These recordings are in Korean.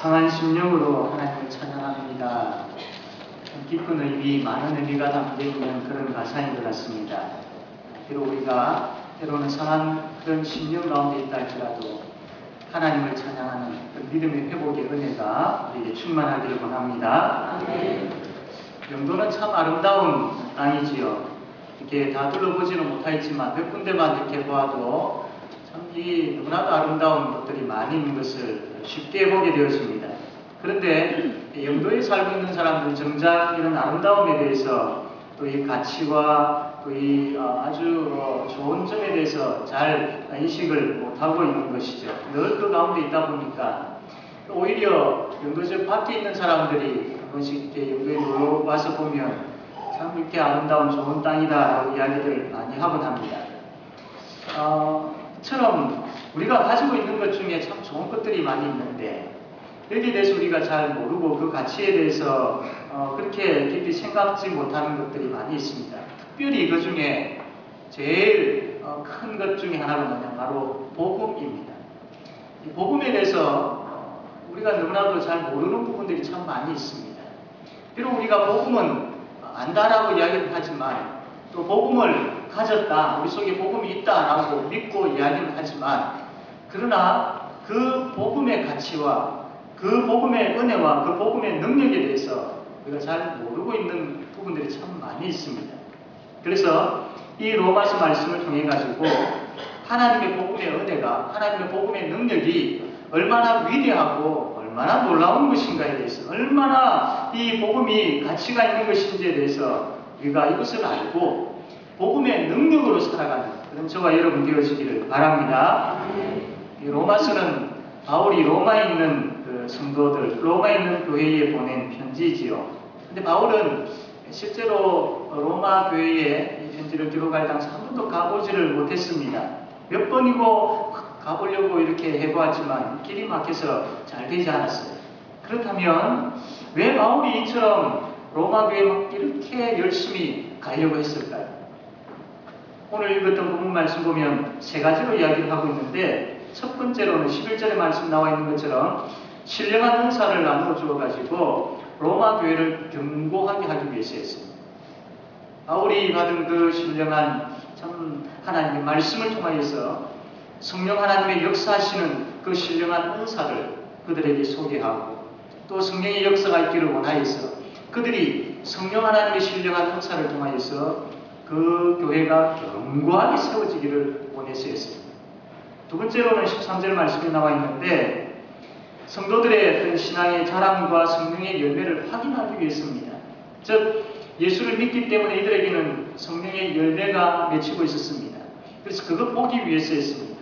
상한 심령으로 하나님을 찬양합니다. 깊은 의미, 많은 의미가 담겨 있는 그런 가사인 것 같습니다. 비록 우리가 때로는 상한 그런 심령 가운데 있다 할지라도 하나님을 찬양하는 그 믿음의 회복의 은혜가 우리에게 충만하기를 원합니다. 영도는 참 아름다운 땅이지요. 이렇게 다 둘러보지는 못하겠지만 몇 군데만 이렇게 보아도 참 이 너무나도 아름다운 것들이 많이 있는 것을 쉽게 보게 되었습니다. 그런데 영도에 살고 있는 사람들은 정작 이런 아름다움에 대해서 또 이 가치와 또 이 아주 어, 좋은 점에 대해서 잘 인식을 못하고 있는 것이죠. 늘 그 가운데 있다 보니까 오히려 영도적 밖에 있는 사람들이 한 번씩 이렇게 영도에 놀러 와서 보면 참 이렇게 아름다운 좋은 땅이다 라고 이야기들을 많이 하곤 합니다. 어, 처럼 우리가 가지고 있는 것 중에 참 좋은 것들이 많이 있는데 여기에 대해서 우리가 잘 모르고 그 가치에 대해서 어, 그렇게 깊이 생각지 못하는 것들이 많이 있습니다. 특별히 그 중에 제일 어, 큰것 중에 하나가 뭐냐 바로 복음입니다. 이 복음에 대해서 어, 우리가 너무나도 잘 모르는 부분들이 참 많이 있습니다. 비록 우리가 복음은 안다라고 이야기를 하지만 또 복음을 가졌다, 우리 속에 복음이 있다라고 믿고 이야기를 하지만 그러나 그 복음의 가치와 그 복음의 은혜와 그 복음의 능력에 대해서 우리가 잘 모르고 있는 부분들이 참 많이 있습니다. 그래서 이 로마서 말씀을 통해 가지고 하나님의 복음의 은혜가 하나님의 복음의 능력이 얼마나 위대하고 얼마나 놀라운 것인가에 대해서 얼마나 이 복음이 가치가 있는 것인지에 대해서 우리가 이것을 알고 복음의 능력으로 살아가는 그런 저와 여러분 되어지기를 바랍니다. 이 로마서는 바울이 로마에 있는 그 성도들, 로마에 있는 교회에 보낸 편지지요. 근데 바울은 실제로 로마 교회에 이 편지를 기록할 당시 한 번도 가보지를 못했습니다. 몇 번이고 가보려고 이렇게 해보았지만 길이 막혀서 잘 되지 않았어요. 그렇다면 왜 바울이 이처럼 로마 교회에 이렇게 열심히 가려고 했을까요? 오늘 읽었던 본문 말씀 보면 세 가지로 이야기를 하고 있는데 첫 번째로는 11절에 말씀 나와 있는 것처럼 신령한 은사를 나누어 주어가지고 로마 교회를 견고하게 하기 위해서 했습니다. 바울이 받은 그 신령한 참 하나님의 말씀을 통하여서 성령 하나님의 역사하시는 그 신령한 은사를 그들에게 소개하고 또 성령의 역사가 있기를 원하여서 그들이 성령 하나님의 신령한 은사를 통하여서 그 교회가 견고하게 세워지기를 원해서 했습니다. 두 번째로는 13절 말씀이 나와 있는데 성도들의 어떤 신앙의 자랑과 성령의 열매를 확인하기 위해서입니다. 즉 예수를 믿기 때문에 이들에게는 성령의 열매가 맺히고 있었습니다. 그래서 그것 보기 위해서 했습니다.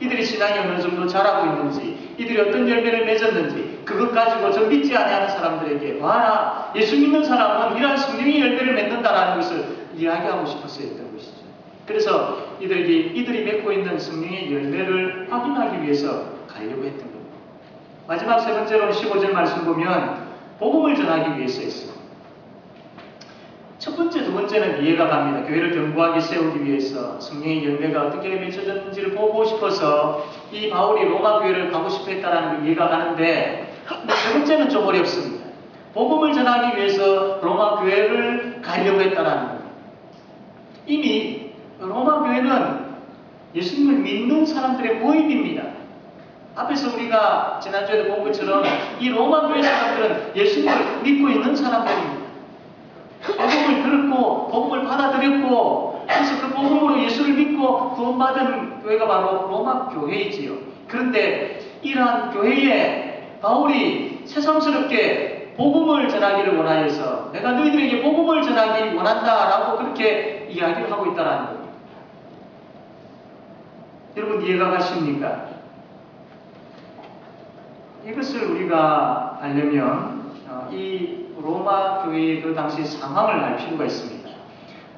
이들이 신앙이 어느 정도 자라고 있는지, 이들이 어떤 열매를 맺었는지, 그것 가지고 저 믿지 않는 사람들에게 봐라, 예수 믿는 사람은 이러한 성령의 열매를 맺는다라는 것을 이야기하고 싶어서 했던 것이죠. 그래서 이들에게 이들이 맺고 있는 성령의 열매를 확인하기 위해서 가려고 했던 겁니다. 마지막 세 번째로는 15절 말씀 보면 복음을 전하기 위해서 했습니다. 첫 번째, 두 번째는 이해가 갑니다. 교회를 견고하게 세우기 위해서 성령의 열매가 어떻게 맺혀졌는지를 보고 싶어서 이 바울이 로마 교회를 가고 싶어 했다는 걸 이해가 가는데 세 번째는 좀 어렵습니다. 복음을 전하기 위해서 로마 교회를 가려고 했다는 겁니다. 이미 로마 교회는 예수님을 믿는 사람들의 모임입니다. 앞에서 우리가 지난주에도 본 것처럼 이 로마 교회 사람들은 예수님을 믿고 있는 사람들입니다. 복음을 들었고 복음을 받아들였고 그래서 그 복음으로 예수를 믿고 구원받은 교회가 바로 로마 교회이지요. 그런데 이러한 교회에 바울이 새삼스럽게 복음을 전하기를 원하여서 내가 너희들에게 복음을 전하기 원한다라고 그렇게 이야기를 하고 있다는 겁니다. 여러분 이해가 가십니까? 이것을 우리가 알려면 이 로마 교회의 그 당시 상황을 알 필요가 있습니다.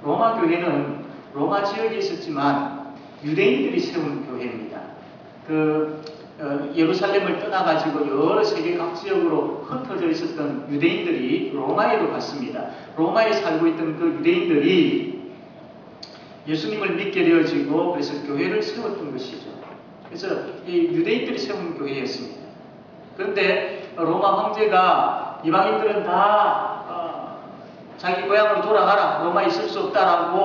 로마 교회는 로마 지역에 있었지만 유대인들이 세운 교회입니다. 그 어, 예루살렘을 떠나가지고 여러 세계 각 지역으로 흩어져 있었던 유대인들이 로마에도 갔습니다. 로마에 살고 있던 그 유대인들이 예수님을 믿게 되어지고 그래서 교회를 세웠던 것이죠. 그래서 이 유대인들이 세운 교회였습니다. 그런데 로마 황제가 이방인들은 다 어, 자기 고향으로 돌아가라 로마에 있을 수 없다라고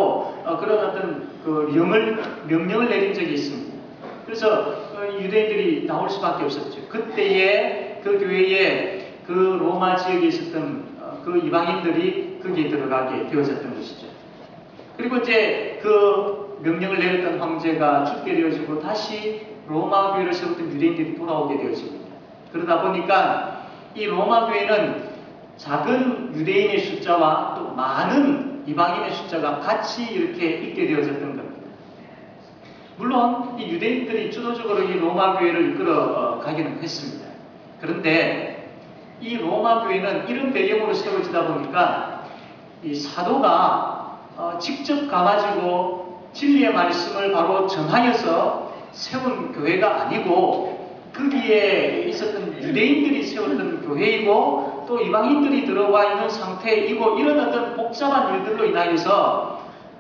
어, 그런 어떤 그 명을 명령을 내린 적이 있습니다. 그래서 어, 유대인들이 나올 수밖에 없었죠. 그때에 그 교회에 그 로마 지역에 있었던 어, 그 이방인들이 거기에 들어가게 되어졌던 것이죠. 그리고 이제 그 명령을 내렸던 황제가 죽게 되어지고 다시 로마 교회를 세웠던 유대인들이 돌아오게 되어집니다. 그러다 보니까 이 로마 교회는 작은 유대인의 숫자와 또 많은 이방인의 숫자가 같이 이렇게 있게 되어졌던 겁니다. 물론 이 유대인들이 주도적으로 이 로마 교회를 이끌어 어, 가기는 했습니다. 그런데 이 로마 교회는 이런 배경으로 세워지다 보니까 이 사도가 어, 직접 가가지고 진리의 말씀을 바로 전하여서 세운 교회가 아니고 거기에 있었던 유대인들이 세웠던 교회이고 또 이방인들이 들어와 있는 상태이고 이런 어떤 복잡한 일들로 인하여서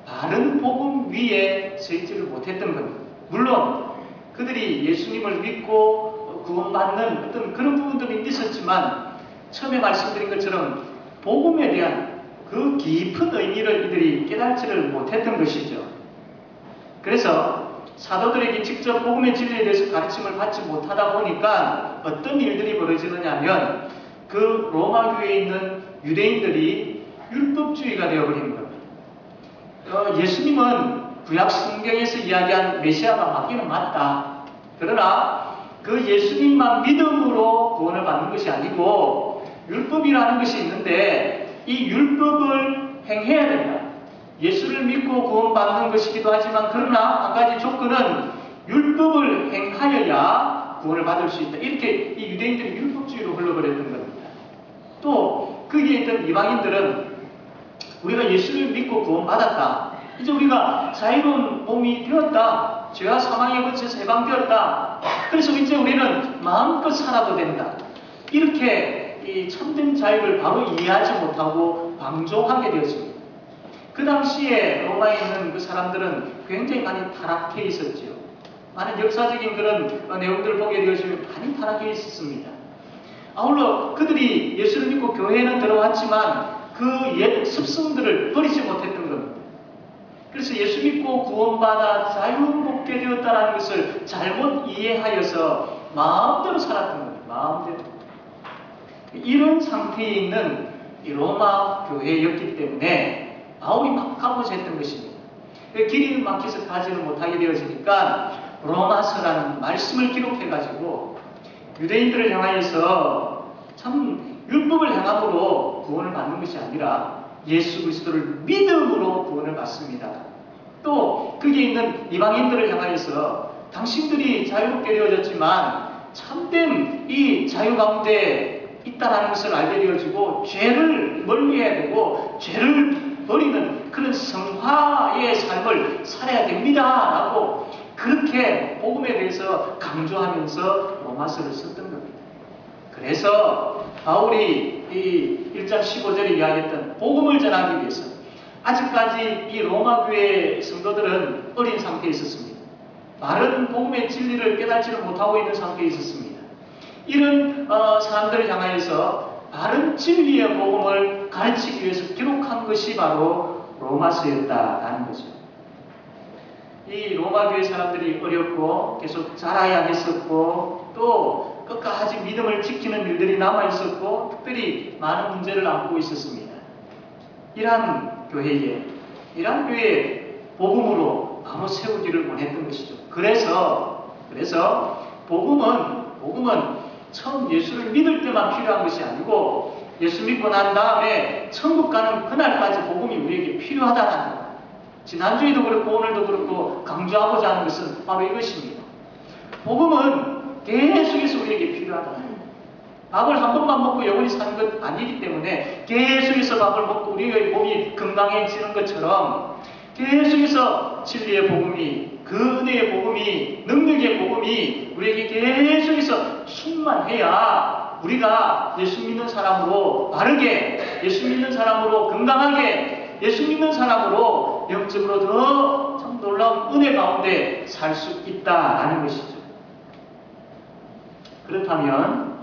바른 복음 위에 서 있지를 못했던 겁니다. 물론 그들이 예수님을 믿고 구원받는 어떤 그런 부분들이 있었지만 처음에 말씀드린 것처럼 복음에 대한 그 깊은 의미를 이들이 깨닫지를 못했던 것이죠. 그래서 사도들에게 직접 복음의 진리에 대해서 가르침을 받지 못하다 보니까 어떤 일들이 벌어지느냐면 그 로마 교회에 있는 유대인들이 율법주의가 되어버리는 겁니다. 어, 예수님은 구약 성경에서 이야기한 메시아가 맞기는 맞다. 그러나 그 예수님만 믿음으로 구원을 받는 것이 아니고 율법이라는 것이 있는데 이 율법을 행해야 된다. 예수를 믿고 구원받는 것이기도 하지만 그러나 한 가지 조건은 율법을 행하여야 구원을 받을 수 있다. 이렇게 이 유대인들이 율법주의로 흘러버렸던 겁니다. 또 거기에 있던 이방인들은 우리가 예수를 믿고 구원받았다. 이제 우리가 자유로운 몸이 되었다. 죄와 사망에 거쳐서 해방되었다. 그래서 이제 우리는 마음껏 살아도 된다. 이렇게 이 참된 자유를 바로 이해하지 못하고 방종하게 되었습니다. 그 당시에 로마에 있는 그 사람들은 굉장히 많이 타락해 있었죠. 많은 역사적인 그런 내용들을 보게 되어지면 많이 타락해 있었습니다. 아울러 그들이 예수를 믿고 교회에는 들어왔지만 그 옛 습성들을 버리지 못했던 겁니다. 그래서 예수 믿고 구원받아 자유롭게 되었다는 것을 잘못 이해하여서 마음대로 살았던 겁니다. 마음대로. 이런 상태에 있는 로마 교회였기 때문에 바울이 막 가고자 했던 것입니다. 그 길이 막혀서 가지를 못하게 되어지니까 로마서라는 말씀을 기록해가지고 유대인들을 향하여서 참 율법을 향함으로 구원을 받는 것이 아니라 예수 그리스도를 믿음으로 구원을 받습니다. 또 거기에 있는 이방인들을 향하여서 당신들이 자유롭게 되어졌지만 참된 이 자유 가운데 있다라는 것을 알게 되어지고 죄를 멀리해야 되고 죄를 버리는 그런 성화의 삶을 살아야 됩니다라고 그렇게 복음에 대해서 강조하면서 로마서를 썼던 겁니다. 그래서 바울이 이 1장 15절에 이야기했던 복음을 전하기 위해서 아직까지 이 로마 교회 성도들은 어린 상태에 있었습니다. 바른 복음의 진리를 깨닫지를 못하고 있는 상태에 있었습니다. 이런 어, 사람들을 향하여서 바른 진리의 복음을 가르치기 위해서 기록한 것이 바로 로마서였다라는 거죠. 이 로마 교회 사람들이 어렵고 계속 자라야 했었고 또 끝까지 믿음을 지키는 일들이 남아 있었고 특별히 많은 문제를 안고 있었습니다. 이러한 교회에 이러한 교회에 복음으로 바로 세우기를 원했던 것이죠. 그래서 그래서 복음은 복음은 처음 예수를 믿을 때만 필요한 것이 아니고 예수 믿고 난 다음에 천국 가는 그날까지 복음이 우리에게 필요하다는 것. 지난주에도 그렇고 오늘도 그렇고 강조하고자 하는 것은 바로 이것입니다. 복음은 계속해서 우리에게 필요하다. 밥을 한 번만 먹고 영원히 사는 것 아니기 때문에 계속해서 밥을 먹고 우리의 몸이 건강해지는 것처럼 계속해서 진리의 복음이 그 은혜의 복음이 능력의 복음이 우리에게 계속해서 충만해야 우리가 예수 믿는 사람으로 바르게 예수 믿는 사람으로 건강하게 예수 믿는 사람으로 영적으로 더 참 놀라운 은혜 가운데 살 수 있다라는 것이죠. 그렇다면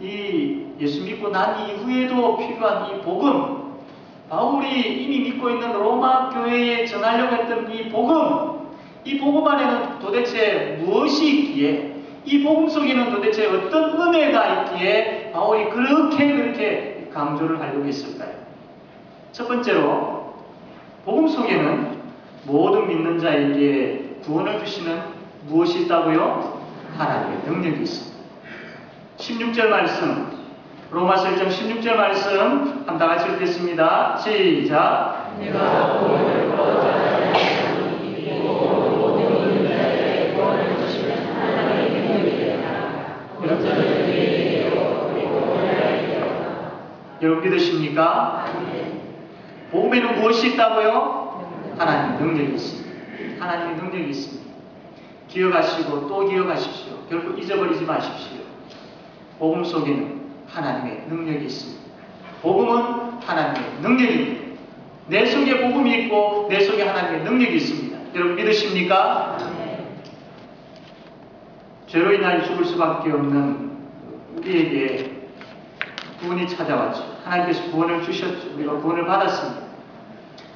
이 예수 믿고 난 이후에도 필요한 이 복음, 바울이 이미 믿고 있는 로마 교회에 전하려고 했던 이 복음, 이 복음 안에는 도대체 무엇이 있기에, 이 복음 속에는 도대체 어떤 은혜가 있기에 바울이 그렇게 그렇게 강조를 하려고 했을까요? 첫 번째로, 복음 속에는 모든 믿는 자에게 구원을 주시는 무엇이 있다고요? 하나님의 능력이 있습니다. 16절 말씀, 로마서 1장 16절 말씀 한번 다 같이 읽겠습니다. 시작. 여러분 믿으십니까? 복음에는 무엇이 있다고요? 하나님의 능력이 있습니다. 하나님의 능력이 있습니다. 기억하시고 또 기억하십시오. 결코 잊어버리지 마십시오. 복음 속에는 하나님의 능력이 있습니다. 복음은 하나님의 능력입니다. 내 속에 복음이 있고 내 속에 하나님의 능력이 있습니다. 여러분 믿으십니까? 죄로 인하여 죽을 수밖에 없는 우리에게 구원이 찾아왔죠. 하나님께서 구원을 주셨죠. 우리가 구원을 받았습니다.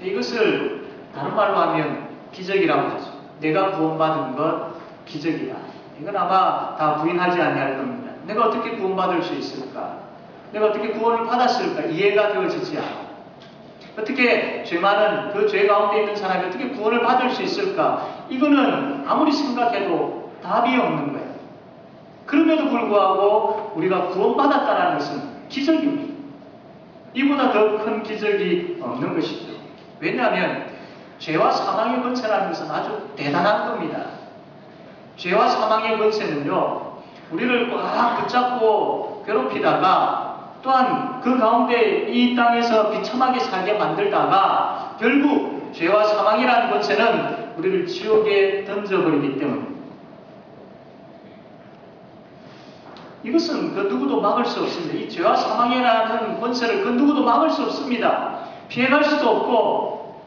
이것을 다른 말로 하면 기적이라고 하죠. 내가 구원받은 것 기적이다. 이건 아마 다 부인하지 아니할 겁니다. 내가 어떻게 구원받을 수 있을까? 내가 어떻게 구원을 받았을까? 이해가 되어지지 않아. 어떻게 죄 많은 그 죄 가운데 있는 사람이 어떻게 구원을 받을 수 있을까? 이거는 아무리 생각해도 답이 없는 거예요. 그럼에도 불구하고 우리가 구원받았다는 것은 기적입니다. 이보다 더 큰 기적이 없는 것이죠. 왜냐하면 죄와 사망의 권세라는 것은 아주 대단한 겁니다. 죄와 사망의 권세는요, 우리를 꽉 붙잡고 괴롭히다가 또한 그 가운데 이 땅에서 비참하게 살게 만들다가 결국 죄와 사망이라는 권세는 우리를 지옥에 던져버리기 때문입니다. 이것은 그 누구도 막을 수 없습니다. 이 죄와 사망이라는 권세를 그 누구도 막을 수 없습니다. 피해갈 수도 없고,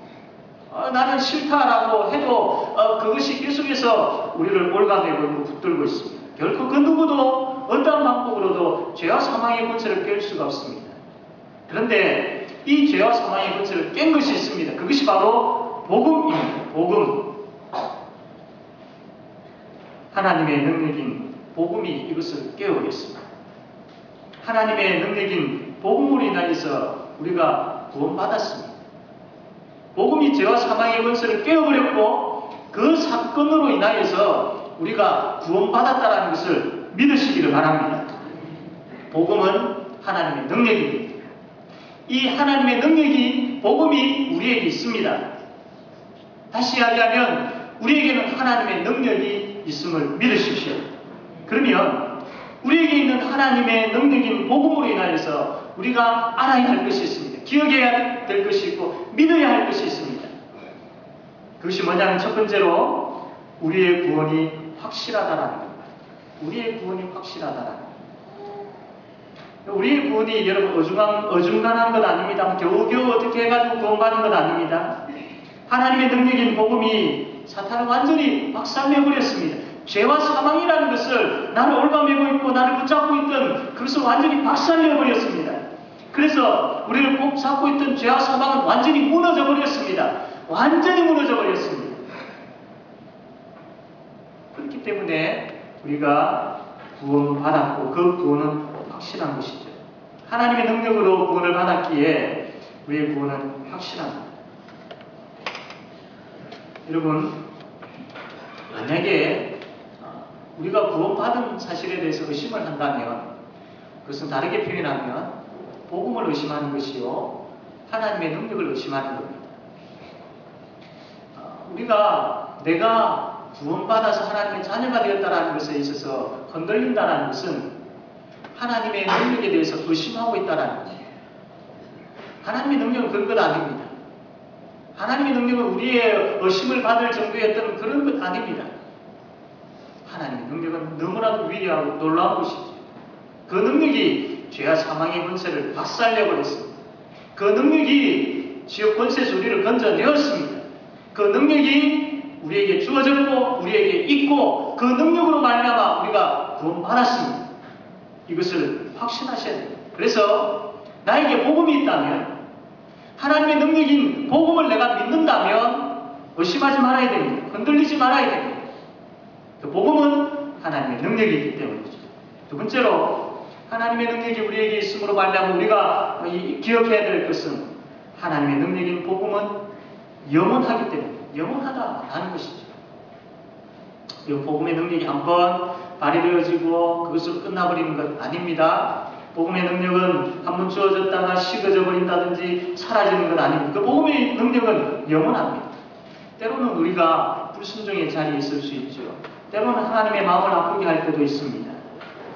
어, 나는 싫다라고 해도 어, 그것이 계속해서 우리를 올가매고 붙들고 있습니다. 결코 그 누구도 어떠한 방법으로도 죄와 사망의 권세를 깰 수가 없습니다. 그런데 이 죄와 사망의 권세를 깬 것이 있습니다. 그것이 바로 복음입니다. 복음. 하나님의 능력인 복음이 이것을 깨우겠습니다. 하나님의 능력인 복음으로 인하여서 우리가 구원받았습니다. 복음이 죄와 사망의 권세를 깨어버렸고 그 사건으로 인하여서 우리가 구원받았다는 것을 믿으시기를 바랍니다. 복음은 하나님의 능력입니다. 이 하나님의 능력이 복음이 우리에게 있습니다. 다시 이야기하면 우리에게는 하나님의 능력이 있음을 믿으십시오. 그러면 우리에게 있는 하나님의 능력인 복음으로 인하여서 우리가 알아야 할 것이 있습니다. 기억해야 될 것이 있고 믿어야 할 것이 있습니다. 그것이 뭐냐면 첫 번째로 우리의 구원이 확실하다라는 겁니다. 우리의 구원이 확실하다라는 겁니다. 우리의 구원이 여러분 어중간, 어중간한 것 아닙니다. 겨우겨우 어떻게 해가지고 구원받는 것 아닙니다. 하나님의 능력인 복음이 사탄을 완전히 박살내버렸습니다. 죄와 사망이라는 것을 나를 올가매고 있고 나를 붙잡고 있던 그것을 완전히 박살내 버렸습니다. 그래서 우리를 꼭 잡고 있던 죄와 사망은 완전히 무너져 버렸습니다. 완전히 무너져 버렸습니다. 그렇기 때문에 우리가 구원받았고 그 구원은 확실한 것이죠. 하나님의 능력으로 구원을 받았기에 우리의 구원은 확실합니다. 여러분, 만약에 어, 우리가 구원받은 사실에 대해서 의심을 한다면 그것은 다르게 표현하면 복음을 의심하는 것이요 하나님의 능력을 의심하는 겁니다. 어, 우리가 내가 구원받아서 하나님의 자녀가 되었다는 것에 있어서 흔들린다는 것은 하나님의 능력에 대해서 의심하고 있다는 거예요. 하나님의 능력은 그런 것 아닙니다. 하나님의 능력은 우리의 의심을 받을 정도였던 그런 것 아닙니다. 하나님의 능력은 너무나도 위대하고 놀라운 것이죠. 그 능력이 죄와 사망의 권세를 박살내버렸습니다. 그 능력이 지옥 권세에서 우리를 건져내었습니다. 그 능력이 우리에게 주어졌고 우리에게 있고 그 능력으로 말미암아 우리가 구원받았습니다. 이것을 확신하셔야 돼요. 그래서 나에게 복음이 있다면 하나님의 능력인 복음을 내가 믿는다면 의심하지 말아야 됩니다. 흔들리지 말아야 됩니다. 그 복음은 하나님의 능력이기 때문이죠. 두 번째로 하나님의 능력이 우리에게 있음으로 말미암아 우리가 이- 기억해야 될 것은 하나님의 능력인 복음은 영원하기 때문에 영원하다라는 것이죠. 이 복음의 능력이 한번 발휘되어지고 그것으로 끝나버리는 것 아닙니다. 복음의 능력은 한 번 주어졌다가 식어져 버린다든지 사라지는 것 아닙니다. 그 복음의 능력은 영원합니다. 때로는 우리가 불순종의 자리에 있을 수 있죠. 때로는 하나님의 마음을 아프게 할 때도 있습니다.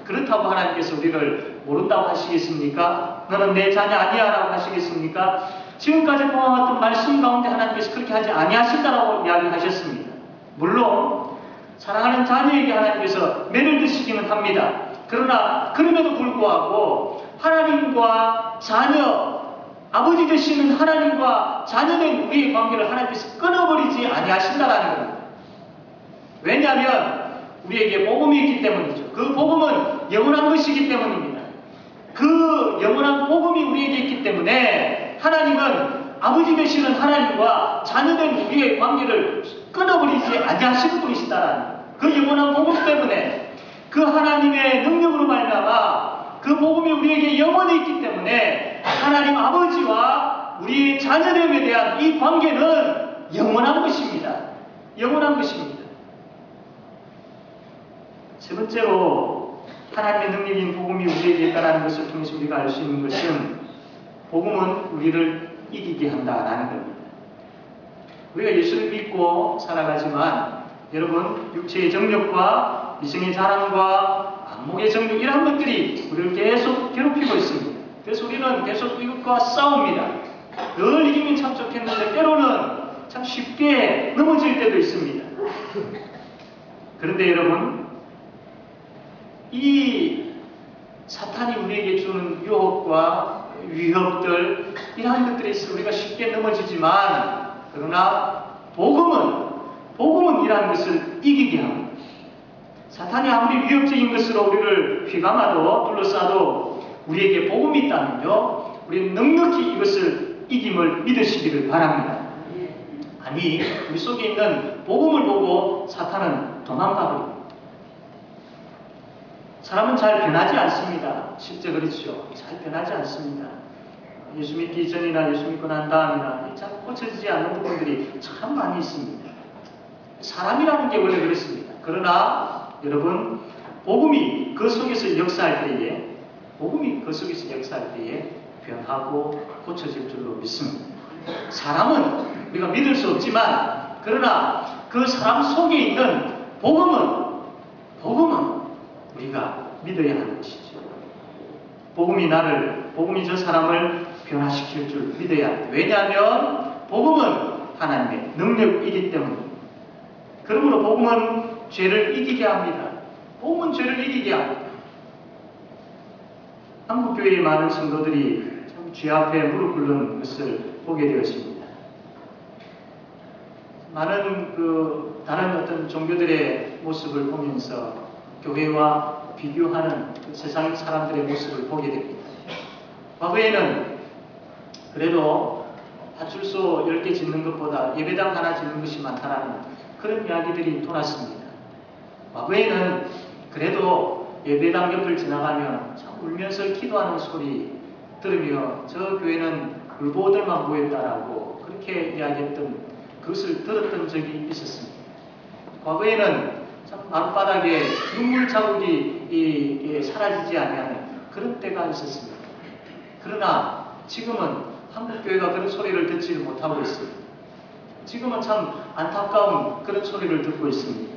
그렇다고 하나님께서 우리를 모른다고 하시겠습니까? 너는 내 자녀 아니야 라고 하시겠습니까? 지금까지 보아왔던 말씀 가운데 하나님께서 그렇게 하지 아니하신다라고 이야기하셨습니다. 물론 사랑하는 자녀에게 하나님께서 매를 드시기는 합니다. 그러나 그럼에도 불구하고 하나님과 자녀 아버지 되시는 하나님과 자녀된 우리의 관계를 하나님께서 끊어버리지 아니하신다라는 겁니다. 왜냐하면 우리에게 복음이 있기 때문이죠. 그 복음은 영원한 것이기 때문입니다. 그 영원한 복음이 우리에게 있기 때문에 하나님은 아버지 되시는 하나님과 자녀된 우리의 관계를 끊어버리지 아니하시는 분이시다라는 그 영원한 복음 때문에 그 하나님의 능력으로 말미암아 그 복음이 우리에게 영원히 있기 때문에 하나님 아버지와 우리의 자녀됨에 대한 이 관계는 영원한 것입니다. 영원한 것입니다. 세 번째로 하나님의 능력인 복음이 우리에게 있다는 것을 통해서 우리가 알 수 있는 것은 복음은 우리를 이기게 한다라는 겁니다. 우리가 예수를 믿고 살아가지만 여러분 육체의 정력과 이성의 자랑과 안목의 정력 이런 것들이 우리를 계속 괴롭히고 있습니다. 그래서 우리는 계속 이것과 싸웁니다. 늘 이기면 참 좋겠는데 때로는 참 쉽게 넘어질 때도 있습니다. 그런데 여러분 이 사탄이 우리에게 주는 유혹과 위협들 이러한 것들에 있어 우리가 쉽게 넘어지지만 그러나 복음은 복음은 이러한 것을 이기게 합니다. 사탄이 아무리 위협적인 것으로 우리를 휘감아도 둘러싸도 우리에게 복음이 있다면요 우리는 넉넉히 이것을 이김을 믿으시기를 바랍니다. 아니 우리 속에 있는 복음을 보고 사탄은 도망가버립니다. 사람은 잘 변하지 않습니다. 실제 그렇죠. 잘 변하지 않습니다. 예수 믿기 전이나 예수 믿고 난 다음이나 잘 고쳐지지 않는 부분들이 참 많이 있습니다. 사람이라는 게 원래 그렇습니다. 그러나 여러분 복음이 그 속에서 역사할 때에 복음이 그 속에서 역사할 때에 변하고 고쳐질 줄로 믿습니다. 사람은 우리가 믿을 수 없지만 그러나 그 사람 속에 있는 복음은 복음은 우리가 믿어야 하는 것이죠. 복음이 나를, 복음이 저 사람을 변화시킬 줄 믿어야 합니다. 왜냐하면 복음은 하나님의 능력이기 때문입니다. 그러므로 복음은 죄를 이기게 합니다. 복음은 죄를 이기게 합니다. 한국교회의 많은 성도들이 참죄 앞에 무릎 꿇는 것을 보게 되었습니다. 많은 그 다른 어떤 종교들의 모습을 보면서 교회와 비교하는 그 세상 사람들의 모습을 보게 됩니다. 과거에는 그래도 파출소 10개 짓는 것보다 예배당 하나 짓는 것이 많다라는 그런 이야기들이 돌았습니다. 과거에는 그래도 예배당 옆을 지나가면 참 울면서 기도하는 소리 들으며 저 교회는 불보들만 모였다라고 그렇게 이야기했던 그것을 들었던 적이 있었습니다. 과거에는 참 마룻바닥에 눈물 자국이 사라지지 아니하는 그런 때가 있었습니다. 그러나 지금은 한국 교회가 그런 소리를 듣지를 못하고 있습니다. 지금은 참 안타까운 그런 소리를 듣고 있습니다.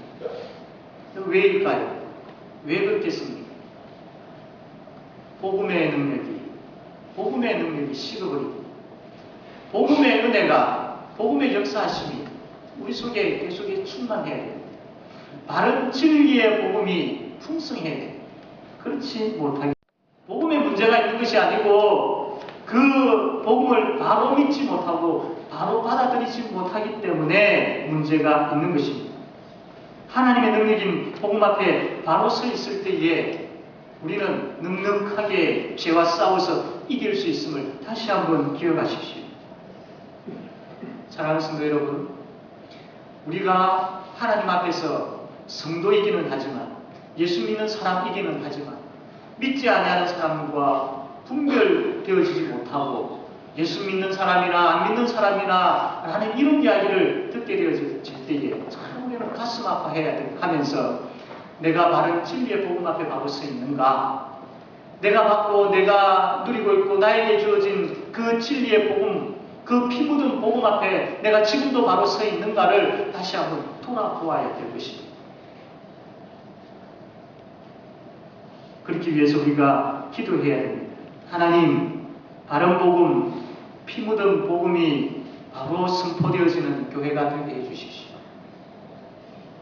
왜일까요? 왜 그렇겠습니까? 복음의 능력이 복음의 능력이 식어버리고 복음의 은혜가 복음의 역사하심이 우리 속에 계속에 충만해야 돼요. 바른 진리의 복음이 풍성해야 돼요. 그렇지 못하게 복음에 문제가 있는 것이 아니고 그 복음을 바로 믿지 못하고 바로 받아들이지 못하기 때문에 문제가 있는 것입니다. 하나님의 능력인 복음 앞에 바로 서 있을 때에 우리는 넉넉하게 죄와 싸워서 이길 수 있음을 다시 한번 기억하십시오. 사랑하는 성도 여러분, 우리가 하나님 앞에서 성도이기는 하지만 예수 믿는 사람이기는 하지만 믿지 아니하는 사람과 분별되어지지 못하고 예수 믿는 사람이나 안 믿는 사람이나 하는 이런 이야기를 듣게 되어질 때에 참 우리는 가슴 아파해야 돼 하면서 내가 바른 진리의 복음 앞에 바로 서 있는가 내가 받고 내가 누리고 있고 나에게 주어진 그 진리의 복음 그 피 묻은 복음 앞에 내가 지금도 바로 서 있는가를 다시 한번 돌아보아야 될 것입니다. 그렇기 위해서 우리가 기도해야 됩니다. 하나님, 바른 복음, 피 묻은 복음이 바로 선포되어지는 교회가 되게 해주십시오.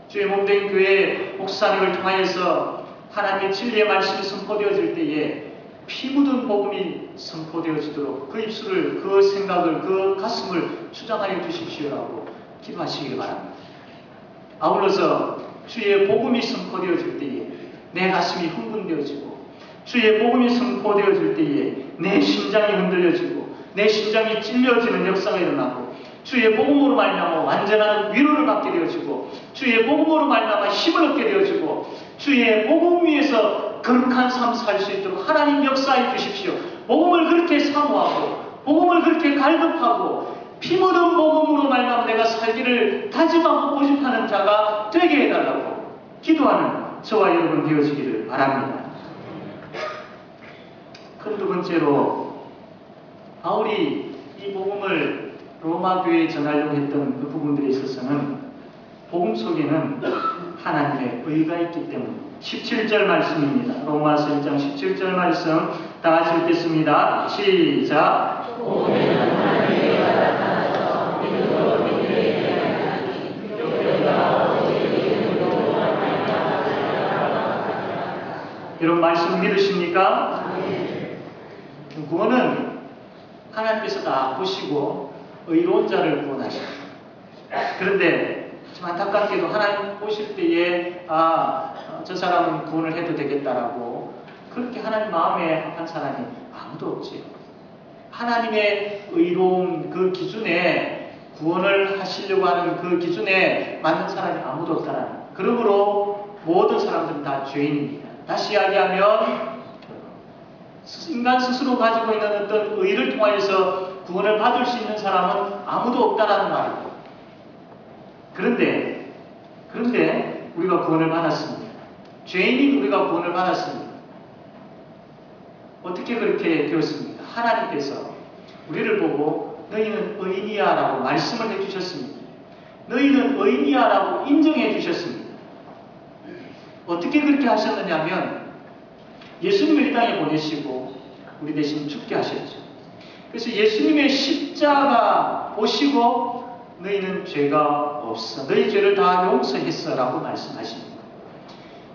주의 몸된 교회 목사님을 통하여서 하나님의 진리의 말씀이 선포되어질 때에 피 묻은 복음이 선포되어지도록 그 입술을, 그 생각을, 그 가슴을 수장하여 주십시오라고 기도하시기 바랍니다. 아울러서 주의 복음이 선포되어질 때에 내 가슴이 흥분되어지고 주의 복음이 선포되어질 때에 내 심장이 흔들려지고 내 심장이 찔려지는 역사가 일어나고 주의 복음으로 말미암아 완전한 위로를 받게 되어지고 주의 복음으로 말미암아 힘을 얻게 되어지고 주의 복음 위에서 거룩한 삶 살 수 있도록 하나님 역사해 주십시오. 복음을 그렇게 사모하고 복음을 그렇게 갈급하고 피 묻은 복음으로 말미암아 내가 살기를 다짐하고 고집하는 자가 되게 해달라고 기도하는 저와 여러분 되어지기를 바랍니다. 큰두 번째로 바울이 이 복음을 로마 교회에 전하려고 했던 그 부분들에 있어서는 복음 속에는 하나님의 의가 있기 때문에 17절 말씀입니다. 로마서 1장 17절 말씀 다 같이 읽겠습니다. 시작. 여러분 말씀 믿으십니까? 구원은 하나님께서 다 보시고 의로운 자를 구원하십니다. 그런데 좀 안타깝게도 하나님 보실 때에 아, 저 사람은 구원을 해도 되겠다라고 그렇게 하나님 마음에 합한 사람이 아무도 없지요. 하나님의 의로운 그 기준에 구원을 하시려고 하는 그 기준에 맞는 사람이 아무도 없다는 그러므로 모든 사람들은 다 죄인입니다. 다시 이야기하면 인간 스스로 가지고 있는 어떤 의를 통하여서 구원을 받을 수 있는 사람은 아무도 없다라는 말입니다. 그런데 그런데 우리가 구원을 받았습니다. 죄인인 우리가 구원을 받았습니다. 어떻게 그렇게 되었습니까? 하나님께서 우리를 보고 너희는 의인이야라고 말씀을 해주셨습니다. 너희는 의인이야라고 인정해 주셨습니다. 어떻게 그렇게 하셨느냐면 예수님을 이 땅에 보내시고 우리 대신 죽게 하셨죠. 그래서 예수님의 십자가 보시고 너희는 죄가 없어. 너희 죄를 다 용서했어 라고 말씀하십니다.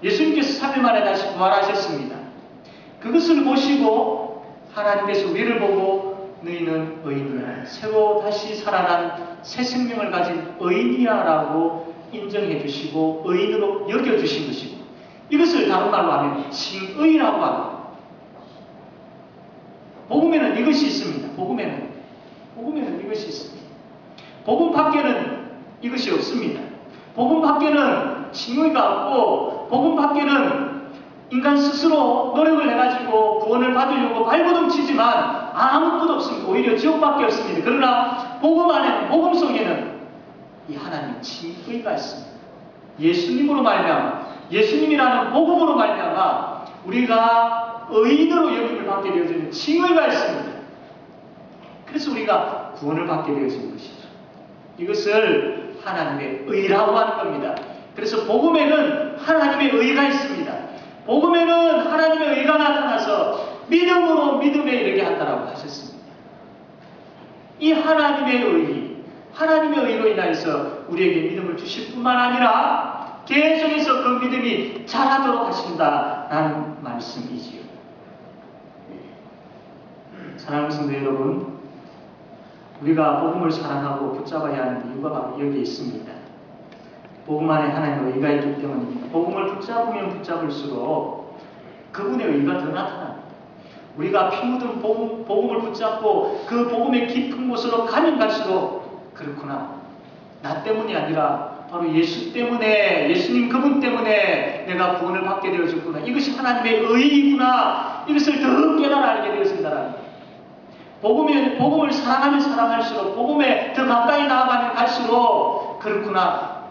예수님께서 3일 만에 다시 부활하셨습니다. 그것을 보시고 하나님께서 우리를 보고 너희는 의인이야. 새로 다시 살아난 새 생명을 가진 의인이야 라고 인정해 주시고 의인으로 여겨 주신 것이고 이것을 다른 말로 하면 칭의라고 합니다. 복음에는 이것이 있습니다. 복음에는 복음에는 이것이 있습니다. 복음 밖에는 이것이 없습니다. 복음 밖에는 칭의가 없고 복음 밖에는 인간 스스로 노력을 해가지고 구원을 받으려고 발버둥 치지만 아무것도 없습니다. 오히려 지옥밖에 없습니다. 그러나 복음 안에는 복음 속에는 이 하나님 칭의가 있습니다. 예수님으로 말미암아 예수님이라는 복음으로 말미암아 우리가 의인으로 여김을 받게 되어지는 칭의가 있습니다. 그래서 우리가 구원을 받게 되어지는 것이죠. 이것을 하나님의 의라고 하는 겁니다. 그래서 복음에는 하나님의 의가 있습니다. 복음에는 하나님의 의가 나타나서 믿음으로 믿음에 이르게 한다라고 하셨습니다. 이 하나님의 의, 하나님의 의로 인하여서 우리에게 믿음을 주실 뿐만 아니라 계속해서 그 믿음이 자라도록 하신다라는 말씀이지요. 사랑하는 성도 여러분, 우리가 복음을 사랑하고 붙잡아야 하는 이유가 바로 여기에 있습니다. 복음 안에 하나님의 의가 있기 때문입니다. 복음을 붙잡으면 붙잡을수록 그분의 의가 더 나타납니다. 우리가 피 묻은 복음, 복음을 붙잡고 그 복음의 깊은 곳으로 가면 갈수록 그렇구나. 나 때문이 아니라 바로 예수 때문에 예수님 그분 때문에 내가 구원을 받게 되어졌구나. 이것이 하나님의 의이구나. 이것을 더 깨달아 알게 되었습니다. 복음을, 복음을 사랑하면 사랑할수록 복음에 더 가까이 나아가면 갈수록 그렇구나.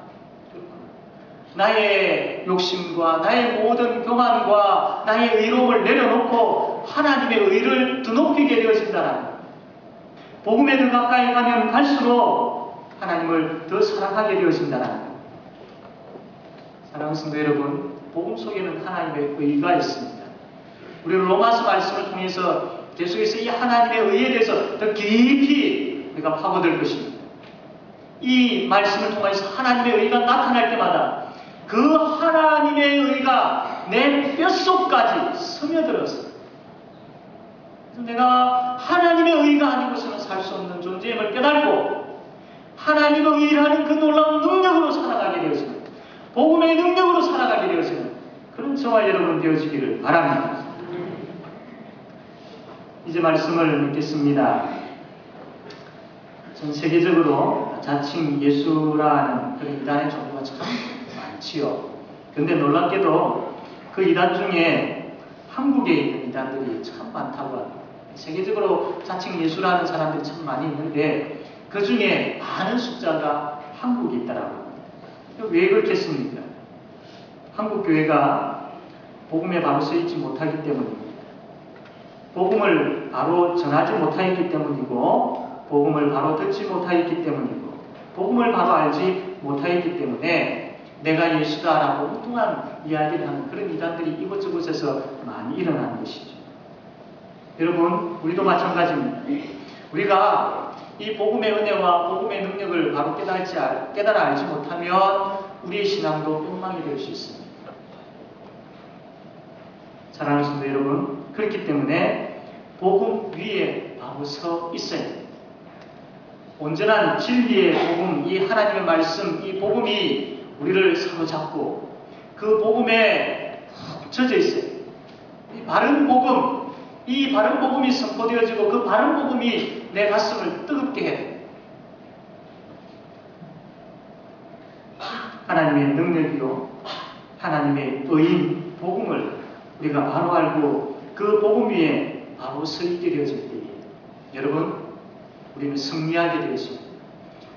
나의 욕심과 나의 모든 교만과 나의 의로움을 내려놓고 하나님의 의를 드높이게 되어진다는 복음에 더 가까이 가면 갈수록 하나님을 더 사랑하게 되어진다는 사랑하는 성도 여러분, 복음 속에는 하나님의 의가 있습니다. 우리 로마서 말씀을 통해서 계속해서 이 하나님의 의에 대해서 더 깊이 우리가 파고들 것입니다. 이 말씀을 통해서 하나님의 의가 나타날 때마다 그 하나님의 의가 내 뼛속까지 스며들어서 내가 하나님의 의가 아니고서는 살 수 없는 존재임을 깨닫고 하나님의 의라는 그 놀라운 능력으로 살아가게 되었습니다. 복음의 능력으로 살아가게 되었습니다. 그런 저와 여러분 되어지기를 바랍니다. 이제 말씀을 맺겠습니다. 전 세계적으로 자칭 예수라는 그런 이단의 종류가 참 많지요. 근데 놀랍게도 그 이단 중에 한국에 있는 이단들이 참 많다고 합니다. 세계적으로 자칭 예수라는 사람들이 참 많이 있는데 그 중에 많은 숫자가 한국에 있다라고 합니다. 왜 그렇겠습니까? 한국 교회가 복음에 바로 서 있지 못하기 때문입니다. 복음을 바로 전하지 못하였기 때문이고, 복음을 바로 듣지 못하였기 때문이고, 복음을 바로 알지 못하였기 때문에 내가 예수다라고 엉뚱한 이야기를 하는 그런 이단들이 이곳저곳에서 많이 일어나는 것이죠. 여러분, 우리도 마찬가지입니다. 우리가 이 복음의 은혜와 복음의 능력을 바로 깨달지, 알- 깨달아 알지 못하면 우리의 신앙도 엉망이 될 수 있습니다. 사랑하는 성도 여러분, 그렇기 때문에 복음 위에 바로 서 있어야 됩니다. 온전한 진리의 복음, 이 하나님의 말씀, 이 복음이 우리를 사로잡고 그 복음에 푹 젖어 있어요. 이 바른 복음, 이 바른 복음이 선포되어지고 그 바른 복음이 내 가슴을 뜨겁게 해. 하나님의 능력이요, 하나님의 의인 복음을 우리가 바로 알고 그 복음 위에 바로 서 있게 되어질 때에 여러분 우리는 승리하게 되었습니다.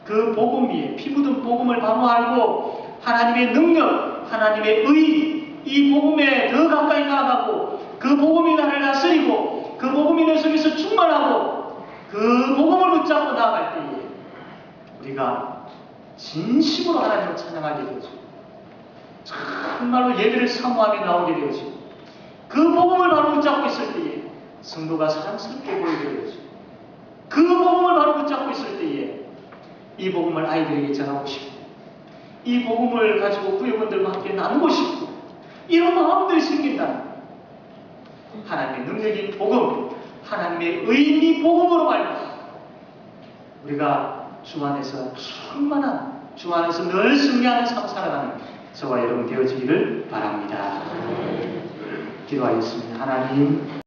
그 복음 위에 피 묻은 복음을 바로 알고 하나님의 능력, 하나님의 의, 이 복음에 더 가까이 나아가고 그 복음이 나를 다스리고 그 복음이 내 속에서 충만하고 그 복음을 붙잡고 나아갈 때에 우리가 진심으로 하나님을 찬양하게 되죠. 정말로 예배를 사모하며 나오게 되어지고 그 복음을 바로 붙잡고 있을 때에 성도가 사랑스럽게 보이게 되어지고 그 복음을 바로 붙잡고 있을 때에 이 복음을 아이들에게 전하고 싶고 이 복음을 가지고 구역원들과 함께 나누고 싶고 이런 마음들이 생긴다. 하나님의 능력인 복음, 하나님의 의인이 복음으로 말고 우리가 주 안에서 충만한 주 안에서 늘 승리하는 삶 살아가는 저와 여러분 되어지기를 바랍니다. 기도하겠습니다. 하나님